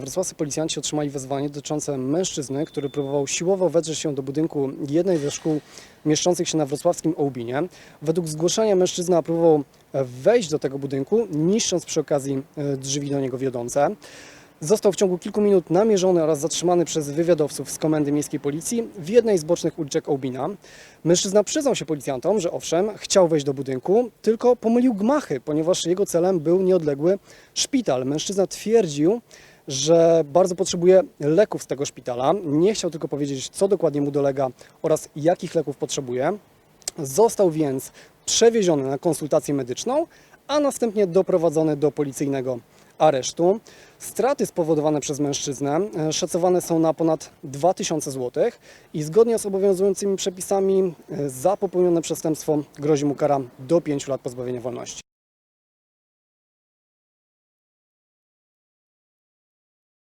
Wrocławscy policjanci otrzymali wezwanie dotyczące mężczyzny, który próbował siłowo wedrzeć się do budynku jednej ze szkół mieszczących się na wrocławskim Ołbinie. Według zgłoszenia mężczyzna próbował e, wejść do tego budynku, niszcząc przy okazji e, drzwi do niego wiodące. Został w ciągu kilku minut namierzony oraz zatrzymany przez wywiadowców z Komendy Miejskiej Policji w jednej z bocznych uliczek Ołbina. Mężczyzna przyznał się policjantom, że owszem, chciał wejść do budynku, tylko pomylił gmachy, ponieważ jego celem był nieodległy szpital. Mężczyzna twierdził, że bardzo potrzebuje leków z tego szpitala. Nie chciał tylko powiedzieć, co dokładnie mu dolega oraz jakich leków potrzebuje. Został więc przewieziony na konsultację medyczną, a następnie doprowadzony do policyjnego aresztu. Straty spowodowane przez mężczyznę e, szacowane są na ponad 2000 zł i zgodnie z obowiązującymi przepisami e, za popełnione przestępstwo grozi mu kara do 5 lat pozbawienia wolności.